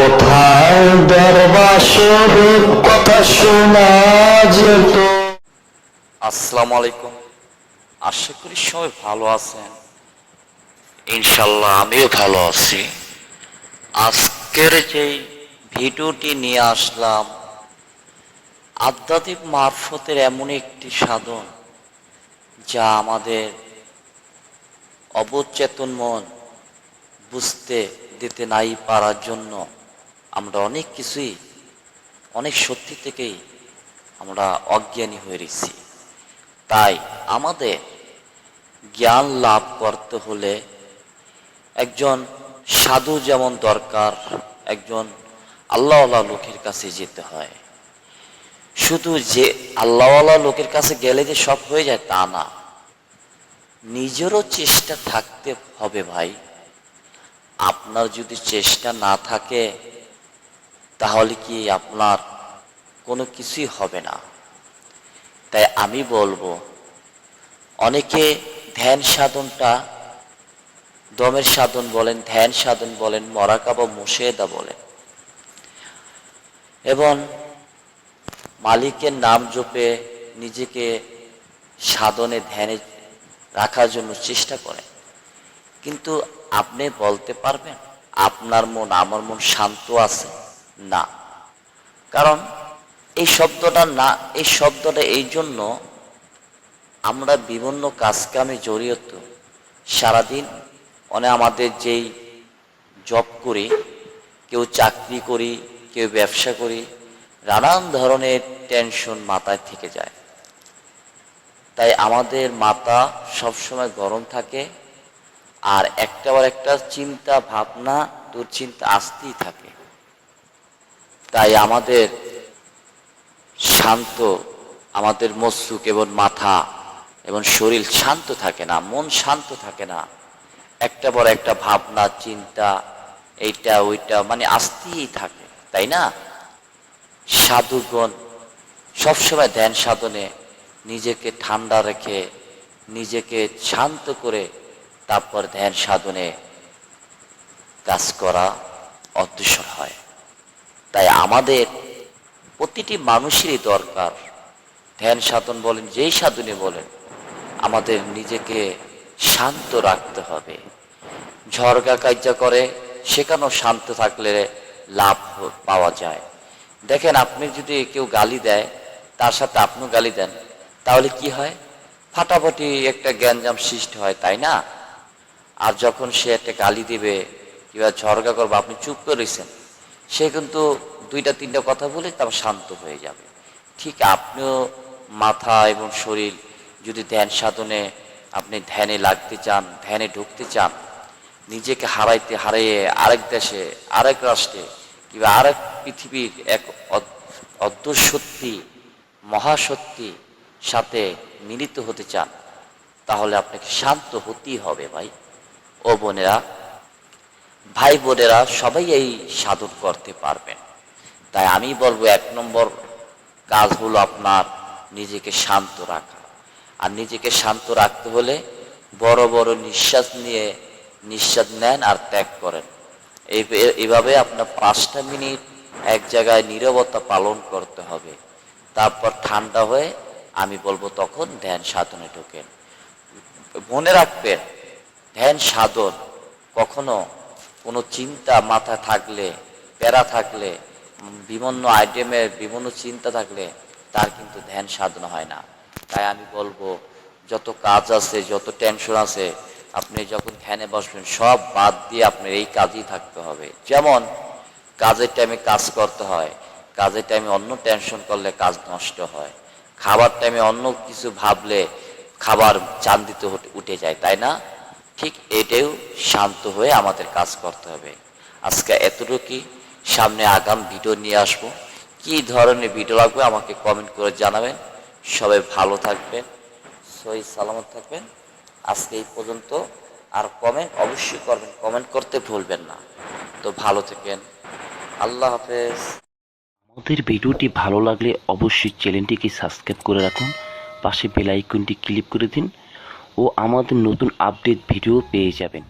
কোথায় দরবাসর কথা শোনা যেত? আসসালামু আলাইকুম। আশা করি সবাই ভালো আছেন। ইনশাল্লাহ আমিও ভালো আছি। আজকের যে ভিডিওটি নিয়ে আসলাম, আধ্যাত্মিক মারফতের এমন একটি সাধন যা আমাদের অবচেতন মন বুঝতে দিতে নাই পারার জন্য আমরা অনেক কিছুই, অনেক সত্যি থেকেই আমরা অজ্ঞানী হয়ে রয়েছি। তাই আমাদের জ্ঞান লাভ করতে হলে একজন সাধু যেমন দরকার, একজন আল্লাহওয়ালা লোকের কাছে যেতে হয়। শুধু যে আল্লাহওয়ালা লোকের কাছে গেলে যে সব হয়ে যায় তা না। নিজেরও চেষ্টা থাকতে হবে ভাই। আপনার যদি চেষ্টা না থাকে তাহলে কি আপনার কোনো কিছুই হবে না? তাই আমি বলব, অনেকে ধ্যান সাধনটা দমের সাধন বলেন, ধ্যান সাধন বলেন মরাকাবা মুশেদা বলেন। এবং মালিকের নাম জপে নিজেকে সাধনে, ধ্যানে রাখার জন্য চেষ্টা করেন। কিন্তু আপনি বলতে পারবেন, আপনার মন, আমার মন শান্ত আছে। না। কারণ এই শব্দটা না, এই শব্দটা এই জন্য আমরা বিভিন্ন কাজকামে জড়িত। সারাদিন মানে আমাদের যেই জব করি, কেউ চাকরি করি, কেউ ব্যবসা করি, নানান ধরনের টেনশন মাথায় থেকে যায়। তাই আমাদের মাথা সবসময় গরম থাকে আর একটা একটাবার একটা চিন্তা ভাবনা, দুশ্চিন্তা আসতেই থাকে। তাই আমাদের শান্ত, আমাদের মস্তুক এবং মাথা এবং শরীর শান্ত থাকে না, মন শান্ত থাকে না। একটা বড় একটা ভাবনা, চিন্তা, এইটা, ওইটা মানে আসতেই থাকে, তাই না? সাধুগণ সবসময় ধ্যান সাধনে নিজেকে ঠান্ডা রেখে, নিজেকে শান্ত করে তারপর ধ্যান সাধনে কাজ করা অদৃশ্য হয়। তাই আমাদের প্রতিটি মানুষেরই দরকার। ধ্যান সাধন বলেন, যেই সাধনে বলেন, আমাদের নিজেকে শান্ত রাখতে হবে। ঝড়গা কার্য করে, সেখানেও শান্ত থাকলে লাভ পাওয়া যায়। দেখেন, আপনি যদি কেউ গালি দেয়, তার সাথে আপনিও গালি দেন, তাহলে কি হয়? ফাটাফাটি একটা জ্ঞানজাম সৃষ্টি হয়, তাই না? আর যখন সে একটা গালি দিবে, কিংবা ঝরগা করবে আপনি চুপ করেছেন সে কিন্তু দুইটা, তিনটা কথা বলে তারপর শান্ত হয়ে যাবে। ঠিক আপনিও মাথা এবং শরীর যদি ধ্যান সাধনে আপনি ধ্যানে লাগতে চান, ধ্যানে ঢুকতে চান, নিজেকে হারাইতে, হারিয়ে আরেক দেশে, আরেক রাষ্ট্রে কিংবা আরেক পৃথিবীর এক অদ- অদ্ভুত সত্যি মহাসত্যি সাথে মিলিত হতে চান, তাহলে আপনাকে শান্ত হতেই হবে ভাই। ও বোনেরা ভাই বোনেরা সবাই এই সাধন করতে পারবেন। তাই আমি বলব এক নম্বর কাজ হলো আপনার নিজেকে শান্ত রাখা। আর নিজেকে শান্ত রাখতে হলে বড় বড় নিঃশ্বাস নিয়ে নিঃশ্বাস নেন আর ত্যাগ করেন। এই এইভাবে আপনার পাঁচটা মিনিট এক জায়গায় নীরবতা পালন করতে হবে। তারপর ঠান্ডা হয়ে আমি বলব তখন ধ্যান সাধনে ঢোকেন। মনে রাখবেন, ধ্যান সাধন কখনো কোনো চিন্তা মাথায় থাকলে, প্যারা থাকলে বিভিন্ন আইটেমের বিভিন্ন চিন্তা থাকলে তার কিন্তু ধ্যান সাধনা হয় না। তাই আমি বলব, যত কাজ আছে, যত টেনশন আছে, আপনি যখন ধ্যানে বসবেন, সব বাদ দিয়ে আপনার এই কাজই থাকতে হবে। যেমন, কাজের টাইমে কাজ করতে হয়, কাজের টাইমে অন্য টেনশন করলে কাজ নষ্ট হয়। খাবার টাইমে অন্য কিছু ভাবলে খাবার চান্দিতে উঠে যায়, তাই না? ঠিক এটাও শান্ত হয়ে আমাদের কাজ করতে হবে। আজকে এতটুকুই। সামনে আগাম ভিডিও নিয়ে আসব। কি ধরনের ভিডিও লাগবে আমাকে কমেন্ট করে জানাবেন। সবাই ভালো থাকবেন সই সালামত থাকবেন। আজকে এই পর্যন্ত আর কমেন্ট অবশ্যই করবেন কমেন্ট করতে ভুলবেন না। তো ভালো থাকেন। আল্লাহ হাফেজ। আমাদের ভিডিওটি ভালো লাগলে অবশ্যই চ্যানেলটিকে সাবস্ক্রাইব করে রাখুন। পাশে বেল আইকনটি ক্লিক করে দিন। ও আমাদের নতুন আপডেট ভিডিও পেয়ে যাবেন।